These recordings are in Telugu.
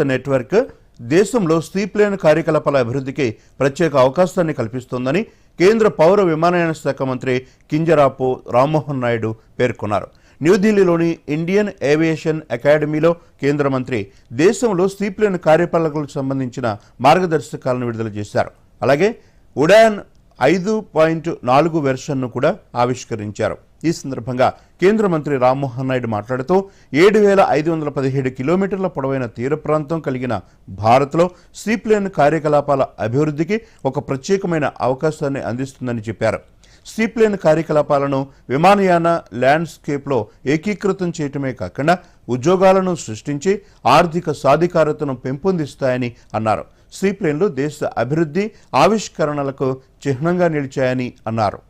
నెట్వర్క్ దేశంలో సీప్లేన్ కార్యకలాపాల అభివృద్ధికి ప్రత్యేక అవకాశాన్ని కల్పిస్తోందని కేంద్ర పౌర విమానయాన శాఖ మంత్రి కింజరాపు రామ్మోహన్ నాయుడు పేర్కొన్నారు. న్యూఢిల్లీలోని ఇండియన్ ఏవియేషన్ అకాడమీలో కేంద్ర మంత్రి దేశంలో సీప్లేన్ కార్యపాలకులకు సంబంధించిన మార్గదర్శకాలను విడుదల చేశారు. అలాగే ఉడాన్ ఐదు పాయింట్ నాలుగు వెర్షన్ను కూడా ఆవిష్కరించారు. ఈ సందర్భంగా కేంద్ర మంత్రి రామ్మోహన్ నాయుడు మాట్లాడుతూ ఏడు వేల ఐదు వందల పదిహేడు కిలోమీటర్ల పొడవైన తీర ప్రాంతం కలిగిన భారత్లో సీప్లేన్ కార్యకలాపాల అభివృద్ధికి ఒక ప్రత్యేకమైన అవకాశాన్ని అందిస్తుందని చెప్పారు. సీప్లేన్ కార్యకలాపాలను విమానయాన ల్యాండ్స్కేప్లో ఏకీకృతం చేయటమే కాకుండా ఉద్యోగాలను సృష్టించి ఆర్థిక సాధికారతను పెంపొందిస్తాయని అన్నారు. సీప్లేన్లు దేశ అభివృద్ధి ఆవిష్కరణలకు చిహ్నంగా నిలిచాయని అన్నారు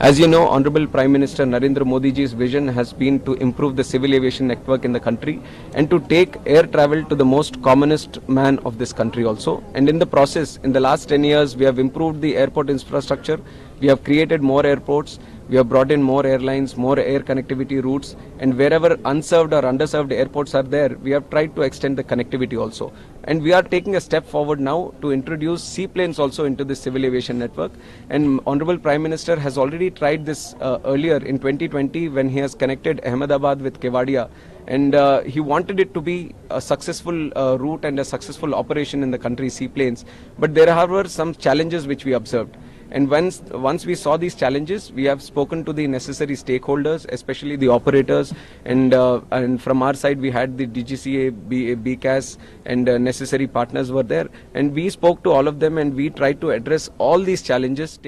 As you know, Honorable Prime Minister Narendra modijis vision has been to improve the civil aviation network in the country and to take air travel to the most commonest man of this country also. And in the process, in the last 10 years, we have improved the airport infrastructure, we have created more airports, we have brought in more airlines, more air connectivity routes, and wherever unserved or underserved airports are there, we have tried to extend the connectivity also. And we are taking a step forward now to introduce seaplanes also into the civil aviation network. And Honorable Prime Minister has already tried this uh, earlier in 2020 when he has connected Ahmedabad with Kevadia. And uh, he wanted it to be a successful uh, route and a successful operation in the country, seaplanes. But there were some challenges which we observed. And once, once we saw these challenges, we have spoken to the necessary stakeholders, especially the operators. And, uh, and from our side, we had the DGCA, B, BCAS, and uh, necessary partners were there. And we spoke to all of them and we tried to address all these challenges.